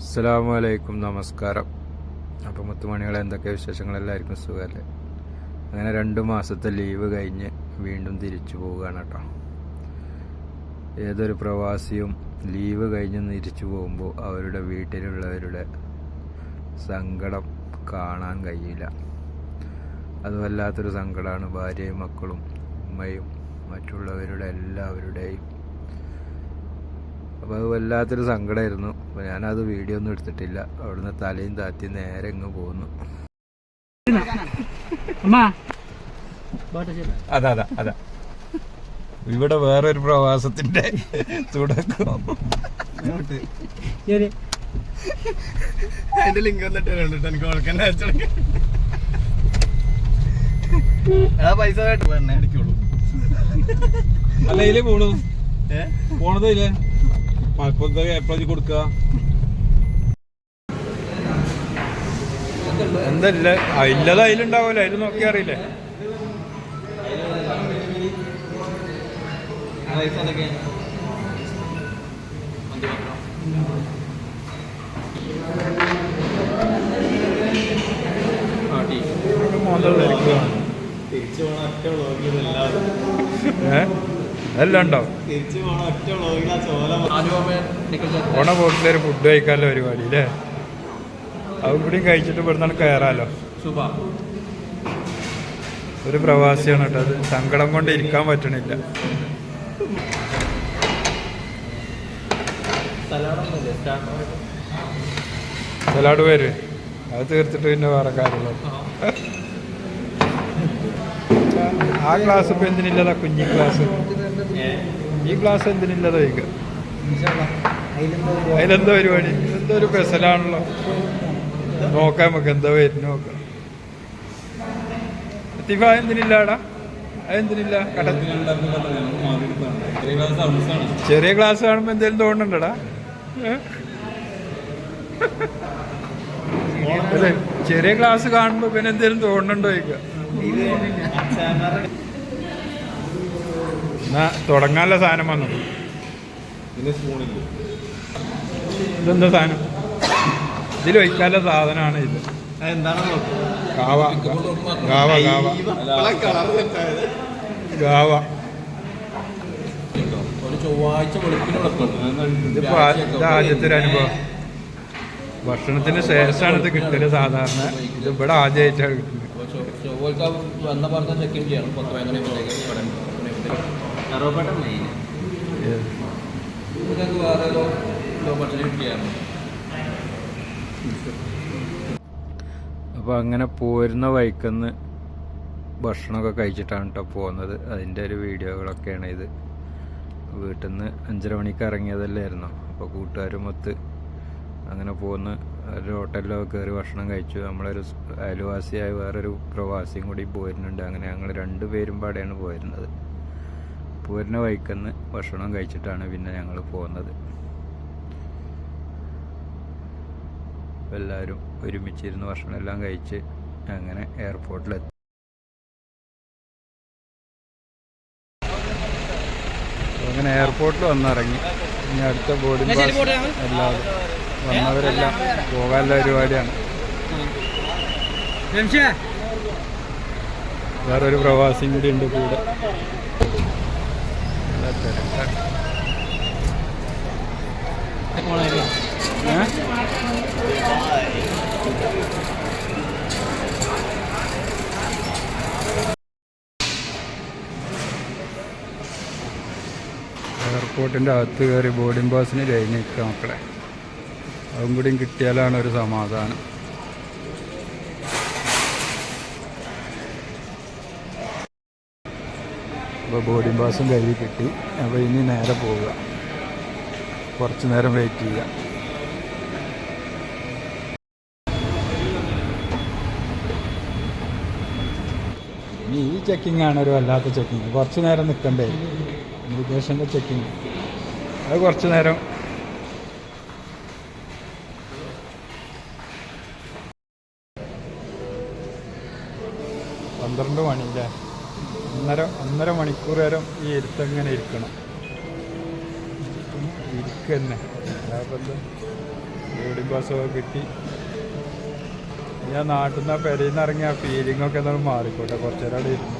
അസ്സലാമു അലൈക്കും നമസ്കാരം. അപ്പോൾ മുത്തുമണികളെ എന്തൊക്കെ വിശേഷങ്ങൾ? എല്ലാവർക്കും സുഖമല്ലേ അങ്ങനെ രണ്ട് മാസത്തെ ലീവ് കഴിഞ്ഞ് വീണ്ടും തിരിച്ചു പോവുകയാണ് കേട്ടോ. ഏതൊരു പ്രവാസിയും ലീവ് കഴിഞ്ഞ് തിരിച്ചു പോകുമ്പോൾ അവരുടെ വീട്ടിലുള്ളവരുടെ സങ്കടം കാണാൻ കഴിയില്ല. അത് വല്ലാത്തൊരു സങ്കടമാണ് ഭാര്യയും മക്കളും ഉമ്മയും മറ്റുള്ളവരുടെ എല്ലാവരുടെയും അപ്പോൾ അത് വല്ലാത്തൊരു സങ്കടമായിരുന്നു അപ്പോൾ ഞാനത് വീഡിയോ ഒന്നും എടുത്തിട്ടില്ല. അവിടുന്ന് തലയും താത്തി നേരെ ഇങ്ങ് പോകുന്നു അതാ അതാ അതാ. ഇവിടെ വേറൊരു പ്രവാസത്തിന്റെ തുടക്കം. അതിന്റെ ലിങ്ക് വന്നിട്ട് എനിക്ക് ഓൾക്കെന്നെ ആ പൈസ വേണ്ട? തന്നെ അടിക്കുള്ളൂ അല്ല ഇതിലേ പോണു ഏ? പോണത് ഇല്ലേ? മലപ്പുറത്ത് എപ്പോഴാ കൊടുക്കുക എന്തല്ല ഇല്ലത് അതിലുണ്ടാവില്ല അതിൽ നോക്കി അറിയില്ലേ? തിരിച്ചു പോണ ഒറ്റ വ്ളോഗിൽ എല്ലാവരും എല്ലാം ഉണ്ടാവും. പോണ പോട്ടിലൊരു ഫുഡ് കഴിക്കാനുള്ള പരിപാടി അല്ലേ അതും കൂടി കഴിച്ചിട്ട് ഇവിടുന്നാണ് കയറാലോ. ഒരു പ്രവാസിയാണ് കേട്ടോ അത്. സങ്കടം കൊണ്ട് ഇരിക്കാൻ പറ്റണില്ല. സലാഡ് പേര്. അത് തീർത്തിട്ട് പിന്നെ വേറെ കാര്യമുള്ളൂ ആ. ക്ലാസ് ഇപ്പൊ എന്തിനില്ലതാ കുഞ്ഞി ഗ്ലാസ്? ഈ ഗ്ലാസ് എന്തിനില്ലതാ ചോദിക്കുക അതിലെന്താ പരിപാടി? എന്തോ ഒരു പെസലാണല്ലോ? നോക്കാം നമുക്ക് എന്താ വരുന്നു നോക്കാം. എന്തിനില്ലാടാ അതെന്തിനില്ല? ചെറിയ ഗ്ലാസ് കാണുമ്പോ എന്തെങ്കിലും? അല്ലേ? ചെറിയ ക്ലാസ് കാണുമ്പോ പിന്നെ എന്തെങ്കിലും തോന്നുന്നുണ്ടോ ചോദിക്കുക എന്നാ തുടങ്ങാനുള്ള സാധനം വന്നു. പിന്നെ സ്പൂണില്ല? ഇതെന്താ സാധനം? ഇതിൽ വയ്ക്കാനുള്ള സാധനമാണ് ഇത്. കാവ ഇതിപ്പോ ആദ്യത്തെ ഒരു അനുഭവം. ഭക്ഷണത്തിന് ശേഷമാണ് ഇത് കിട്ടൽ സാധാരണ. ഇത് ഇവിടെ ആദ്യമായിട്ടാണ് കിട്ടുന്നത്. കറുവപ്പട്ട മെയിൻ അപ്പോൾ അങ്ങനെ പോരുന്ന വഴിക്കന്ന് ഭക്ഷണമൊക്കെ കഴിച്ചിട്ടാണ് കേട്ടോ പോകുന്നത്. അതിന്റെ ഒരു വീഡിയോകളൊക്കെയാണ് ഇത്. വീട്ടിൽ നിന്ന് അഞ്ചര മണിക്ക് ഇറങ്ങിയതല്ലായിരുന്നു. അപ്പോൾ കൂട്ടുകാരും മൊത്ത് അങ്ങനെ പോകുന്ന ഒരു ഹോട്ടലിലൊക്കെ കയറി ഭക്ഷണം കഴിച്ചു. നമ്മളൊരു അയൽവാസിയായ വേറൊരു പ്രവാസിയും കൂടി പോയിരുന്നുണ്ട് അങ്ങനെ ഞങ്ങൾ രണ്ടുപേരും പാടെയാണ് പോയിരുന്നത്. പോരുന്ന വഴിക്കന്ന് ഭക്ഷണം കഴിച്ചിട്ടാണ് പിന്നെ ഞങ്ങൾ പോകുന്നത്. എല്ലാവരും ഒരുമിച്ചിരുന്ന് ഭക്ഷണം എല്ലാം കഴിച്ച് അങ്ങനെ എയർപോർട്ടിലെത്തി. അങ്ങനെ എയർപോർട്ടിൽ വന്നിറങ്ങി. ഇനി അടുത്ത ബോർഡിംഗ് എല്ലാവരും വന്നവരെല്ലാം പോകാനുള്ള പരിപാടിയാണ്. വേറൊരു പ്രവാസിയും കൂടി ഉണ്ട് കൂടെ? എയർപോർട്ടിന്റെ അകത്ത് കയറി ബോർഡിംഗ് പാസിന് നിൽക്കുക മക്കളെ. അതും കൂടിയും കിട്ടിയാലാണ് ഒരു സമാധാനം. അപ്പോൾ ബോർഡിംഗ് പാസും കയ്യിൽ കിട്ടി. അപ്പോൾ ഇനി നേരെ പോവുക. കുറച്ച് നേരം വെയിറ്റ് ചെയ്യുക. ഇനി ഈ ചെക്കിംഗ് ആണ് ഒരു വല്ലാത്ത ചെക്കിങ് കുറച്ച് നേരം നിൽക്കണ്ടേ? ഇമിഗ്രേഷന്റെ ചെക്കിങ് അത് കുറച്ച് നേരം. പന്ത്രണ്ട് മണിയില്ലേ ഒന്നര ഒന്നര മണിക്കൂർ നേരം ഈ ഇരുത്തങ്ങനെ ഇരിക്കണം. ഇരിക്കുന്നെ ബോർഡിംഗ് പാസ്സൊക്കെ കിട്ടി. ഞാൻ നാട്ടിൽ നിന്ന് പെരയിൽ നിന്ന് ഇറങ്ങിയ ഫീലിംഗ് ഒക്കെ എന്നാലും മാറിക്കോട്ടെ. കുറച്ചു നേരം അവിടെ ഇരുന്നു.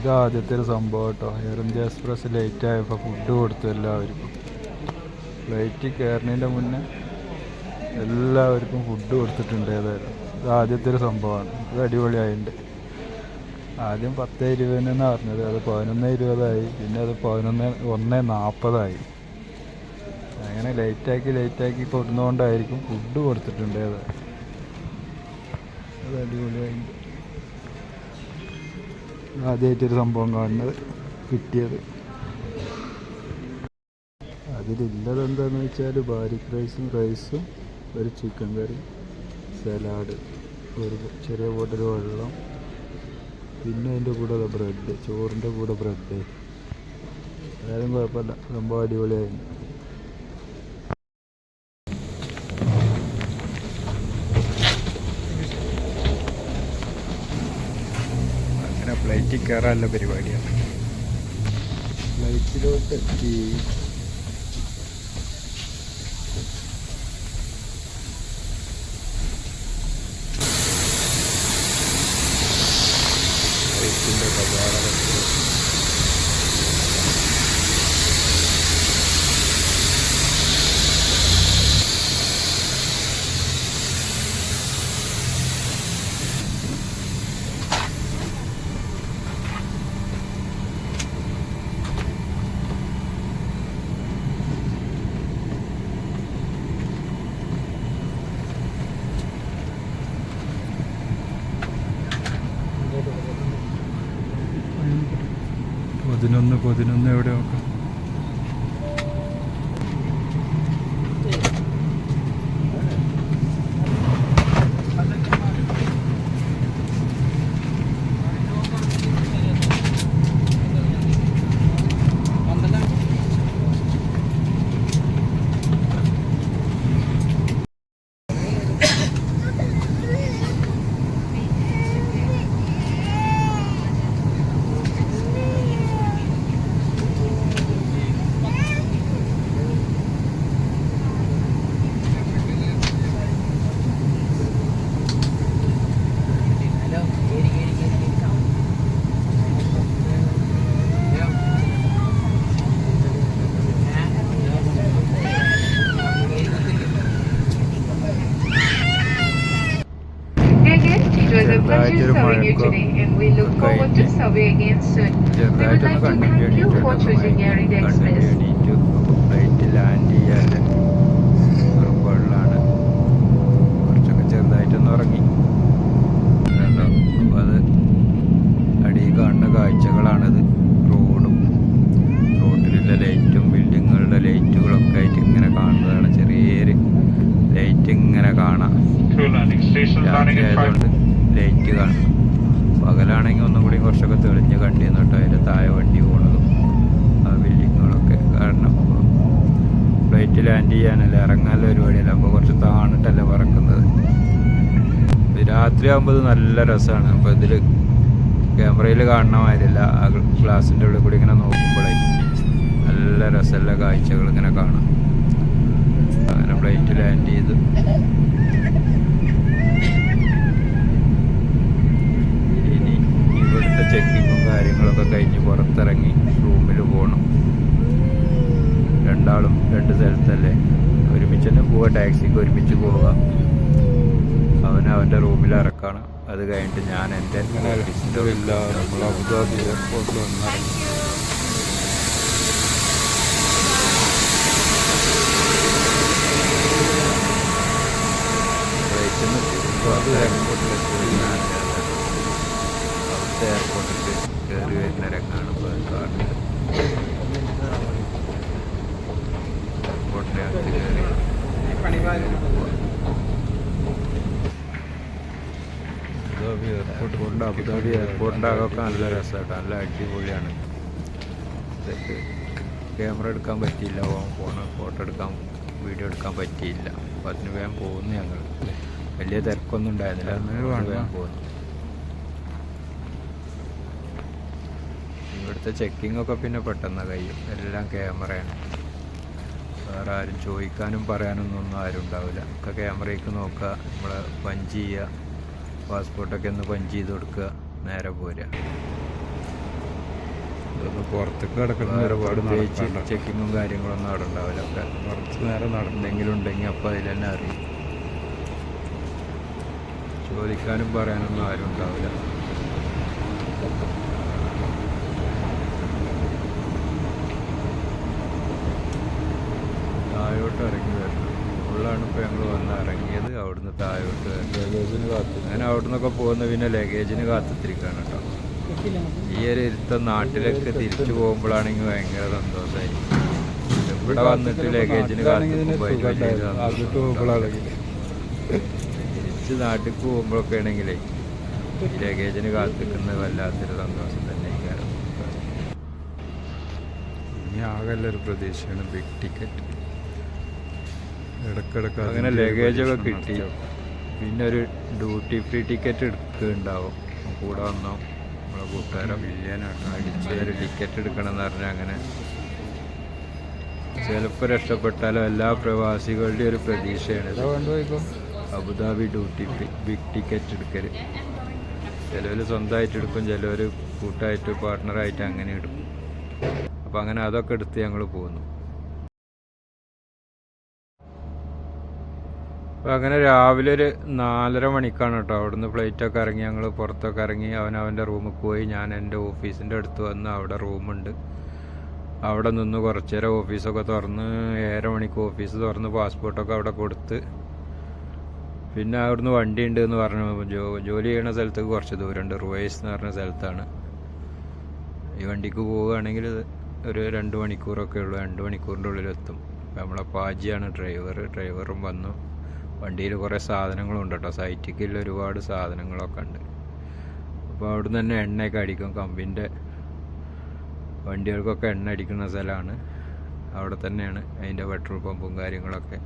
ഇതാദ്യത്തെ ഒരു സംഭവം കേട്ടോ. എയർ ഇന്ത്യ എക്സ്പ്രസ് ലേറ്റ് ആയപ്പോൾ ഫുഡ് കൊടുത്തു എല്ലാവർക്കും. ഫ്ലൈറ്റ് കയറുന്നതിന്റെ മുന്നേ എല്ലാവർക്കും ഫുഡ് കൊടുത്തിട്ടുണ്ട് ഏതായാലും. ഇത് ആദ്യത്തെ ഒരു സംഭവമാണ്. ഇത് അടിപൊളിയായിട്ടുണ്ട് ആദ്യം പത്ത് ഇരുപതിനെന്ന് പറഞ്ഞത് അത് പതിനൊന്ന് ഇരുപതായി. പിന്നെ അത് പതിനൊന്ന് ഒന്ന് നാൽപ്പതായി അങ്ങനെ ലൈറ്റാക്കി ലൈറ്റാക്കി കൊടുന്നുകൊണ്ടായിരിക്കും ഫുഡ് കൊടുത്തിട്ടുണ്ട് അത് അടിപൊളിയായിട്ടുണ്ട് ആദ്യമായിട്ടൊരു സംഭവം കാണുന്നത് കിട്ടിയത്. അതിലുള്ളത് എന്താണെന്ന് വെച്ചാൽ ബാരിക് റൈസും റൈസും ഒരു ചിക്കൻ കറി സലാഡ് ഒരു ചെറിയ ബോട്ടിൽ വെള്ളം പിന്നെ അതിന്റെ കൂടെ ബ്രെഡ് ചോറിന്റെ കൂടെ ബ്രെഡ്. ഏതായാലും കുഴപ്പമില്ല. സംഭവം അടിപൊളിയായിരുന്നു അങ്ങനെ ഫ്ലൈറ്റിൽ കയറാനുള്ള പരിപാടിയാണ്. ഫ്ലൈറ്റിലോട്ട് എത്തി പതിനൊന്ന് പതിനൊന്ന് to thank കഴിഞ്ഞ് ചെറുതായിട്ടൊന്ന് India Express. ഫ്ലൈറ്റ് ലാൻഡ് ചെയ്യാൻ ഉറപ്പുള്ളതാണ്. കുറച്ചൊക്കെ ചെറുതായിട്ടൊന്ന് ഉറങ്ങി. കണ്ടോ? അപ്പോൾ അത് അടിയിൽ കാണുന്ന കാഴ്ചകളാണത് റോഡും റോഡിലുള്ള ലൈറ്റും ബിൽഡിങ്ങുകളുടെ ലൈറ്റുകളൊക്കെ ആയിട്ട് ഇങ്ങനെ കാണുന്നതാണ് ചെറിയൊരു ലൈറ്റ് ഇങ്ങനെ കാണാം രാത്രി ആയതുകൊണ്ട് ലൈറ്റ് കാണും പകലാണെങ്കിൽ ഒന്നും കൂടി കുറച്ചൊക്കെ തെളിഞ്ഞ് കണ്ടിരുന്നു കേട്ടോ അതിന്റെ താഴെ വണ്ടി പോണതും ആ ബിൽഡിങ്ങുകളൊക്കെ കാരണം ഫ്ലൈറ്റ് ലാൻഡ് ചെയ്യാനല്ല ഇറങ്ങാനുള്ള പരിപാടിയല്ല അപ്പോൾ കുറച്ച് താണിട്ടല്ലേ പറക്കുന്നത് ഇത് രാത്രി ആകുമ്പോൾ ഇത് നല്ല രസമാണ് അപ്പോൾ ഇതിൽ ക്യാമറയിൽ കാണുന്ന മാതിരിയല്ല. ആ ഗ്ലാസിന്റെ ഉള്ളിൽ കൂടി ഇങ്ങനെ നോക്കുമ്പോഴേ നല്ല രസമുള്ള കാഴ്ചകൾ ഇങ്ങനെ കാണാം. അങ്ങനെ ഫ്ലൈറ്റ് ലാൻഡ് ചെയ്ത്. ഇനി ഇവിടുത്തെ ചെക്കിങ്ങും കാര്യങ്ങളൊക്കെ കഴിഞ്ഞ് പുറത്തിറങ്ങി റൂമിൽ പോകണം രണ്ടാളും രണ്ട് സ്ഥലത്തല്ലേ. ഒരുമിച്ച് തന്നെ പോവുക ടാക്സിക്ക് ഒരുമിച്ച് പോവുക അവൻ അവന്റെ റൂമിൽ ഇറക്കാണ്. അത് കഴിഞ്ഞിട്ട് ഞാൻ എന്റെ ഇല്ല നമ്മൾ അബുദാബി എയർപോർട്ടിൽ വന്നിറങ്ങി അവിടുത്തെ എയർപോർട്ടിൽ കയറി വരുന്ന രംഗമാണ് ഇപ്പോൾ കാണുന്നത് എയർപോർട്ടിനകത്ത് കയറി അബുദാബി എയർപോർട്ട് കൊണ്ട് അബുദാബി എയർപോർട്ടിന്റെ അകമൊക്കെ നല്ല രസമായിട്ട് നല്ല അടിപൊളിയാണ്. ഇതൊക്കെ ക്യാമറ എടുക്കാൻ പറ്റിയില്ല. ഫോൺ ഫോട്ടോ എടുക്കാൻ വീഡിയോ എടുക്കാൻ പറ്റിയില്ല. അപ്പോൾ അതിന് വേഗം പോകുന്നു ഞങ്ങൾ. വലിയ തിരക്കൊന്നും ഉണ്ടായിരുന്നില്ല. വേഗം പോകുന്നു. ഇവിടുത്തെ ചെക്കിംഗ് ഒക്കെ പിന്നെ പെട്ടെന്ന് കഴിയും. എല്ലാം ക്യാമറയാണ് വേറെ ആരും ചോദിക്കാനും പറയാനൊന്നും ഒന്നും ആരും ഉണ്ടാവില്ല. ഒക്കെ ക്യാമറയ്ക്ക് നോക്കുക. നമ്മൾ പഞ്ച് ചെയ്യുക. പാസ്പോർട്ടൊക്കെ ഒന്ന് പഞ്ച് ചെയ്ത് കൊടുക്കുക. നേരെ പോരുക. പുറത്തേക്ക് കിടക്കുന്ന ചെക്കിങ്ങും കാര്യങ്ങളൊന്നും അവിടെ ഉണ്ടാവില്ല. ഒക്കെ കുറച്ച് നേരം നടന്നെങ്കിലും ഉണ്ടെങ്കിൽ അപ്പൊ അതിൽ തന്നെ അറിയും. ചോദിക്കാനും പറയാനൊന്നും ആരും ഉണ്ടാവില്ല. താഴോട്ട് ഇറങ്ങി വരണം. ഉള്ളാണ് ഇപ്പോൾ ഞങ്ങൾ വന്ന് ഇറങ്ങിയത് അവിടുന്ന് താഴോട്ട് അങ്ങനെ അവിടുന്നൊക്കെ പോകുന്ന പിന്നെ ലഗേജിന് കാത്തിരിക്കാണ് കേട്ടോ. ഈ ഒരു ഇരുത്തം നാട്ടിലൊക്കെ തിരിച്ചു പോകുമ്പോഴാണെങ്കിൽ ഭയങ്കര സന്തോഷമായി ഇവിടെ വന്നിട്ട് ലഗേജിന് കാത്തിരിക്കുമ്പോൾ തിരിച്ച് നാട്ടിൽ പോകുമ്പോഴൊക്കെ ആണെങ്കിലേ ലഗേജിന് കാത്തിക്കുന്നത് വല്ലാത്തൊരു സന്തോഷം തന്നെ ഇനി ആകെല്ലൊരു പ്രതീക്ഷയാണ് ബിഗ് ടിക്കറ്റ് ഇടക്കിടക്ക് അങ്ങനെ ലഗേജ് ഒക്കെ ലഗേജൊക്കെ കിട്ടി. പിന്നെ ഒരു ഡ്യൂട്ടി ഫ്രീ ടിക്കറ്റ് എടുക്കുന്നുണ്ടാവും. കൂടെ വന്നോ. നമ്മളെ കൂട്ടുകാരൻ അടിച്ച് ഒരു ടിക്കറ്റ് എടുക്കണം എന്ന് പറഞ്ഞാൽ അങ്ങനെ. ചിലപ്പോൾ രക്ഷപ്പെട്ടാലും എല്ലാ പ്രവാസികളുടെയും ഒരു പ്രതീക്ഷയാണ് Abu Dhabi duty free big ticket എടുക്കൽ ചിലവർ സ്വന്തമായിട്ട് എടുക്കും ചിലവർ കൂട്ടായിട്ട് പാർട്ട്ണറായിട്ട് അങ്ങനെ എടുക്കും. അപ്പോൾ അങ്ങനെ അതൊക്കെ എടുത്ത് ഞങ്ങൾ പോന്നു. അപ്പോൾ അങ്ങനെ രാവിലെ ഒരു നാലര മണിക്കാണ് കേട്ടോ. അവിടുന്ന് ഫ്ലൈറ്റൊക്കെ ഇറങ്ങി ഞങ്ങൾ പുറത്തൊക്കെ ഇറങ്ങി. അവൻ അവന്റെ റൂമിൽ പോയി. ഞാൻ എന്റെ ഓഫീസിന്റെ അടുത്ത് വന്ന് അവിടെ റൂമുണ്ട് അവിടെ നിന്ന് കുറച്ചു നേരം ഓഫീസൊക്കെ തുറന്ന് ഏഴര മണിക്ക് ഓഫീസ് തുറന്ന് പാസ്പോർട്ടൊക്കെ അവിടെ കൊടുത്ത് പിന്നെ അവിടുന്ന് വണ്ടി ഉണ്ട് എന്ന് പറഞ്ഞു ജോ ജോലി ചെയ്യുന്ന സ്ഥലത്തേക്ക് കുറച്ച് ദൂരമുണ്ട്. റുവൈസ് എന്ന് പറഞ്ഞ സ്ഥലത്താണ്. ഈ വണ്ടിക്ക് പോവുകയാണെങ്കിൽ ഒരു രണ്ട് മണിക്കൂറൊക്കെ ഉള്ളൂ. രണ്ട് മണിക്കൂറിന്റെ അപ്പം നമ്മളെ പാജിയാണ് ഡ്രൈവർ ഡ്രൈവറും വന്നു. വണ്ടിയിൽ കുറേ സാധനങ്ങളും ഉണ്ട് കേട്ടോ സൈറ്റിക്കിൽ ഒരുപാട് സാധനങ്ങളൊക്കെ ഉണ്ട്. അപ്പോൾ അവിടുന്ന് തന്നെ എണ്ണയൊക്കെ അടിക്കും. കമ്പിന്റെ വണ്ടികൾക്കൊക്കെ എണ്ണ അടിക്കുന്ന സ്ഥലമാണ്. അവിടെ തന്നെയാണ് അതിന്റെ പെട്രോൾ പമ്പും കാര്യങ്ങളൊക്കെ.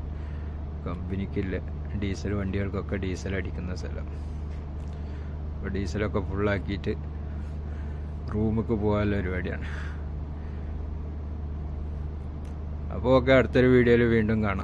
കമ്പനിക്കില്ല ഡീസൽ വണ്ടികൾക്കൊക്കെ ഡീസൽ അടിക്കുന്ന സ്ഥലം. അപ്പോൾ ഡീസലൊക്കെ ഫുള്ളാക്കിയിട്ട് റൂമിക്ക് പോകാനുള്ള പരിപാടിയാണ്. അപ്പോൾ ഓക്കെ അടുത്തൊരു വീഡിയോയിൽ വീണ്ടും കാണാം.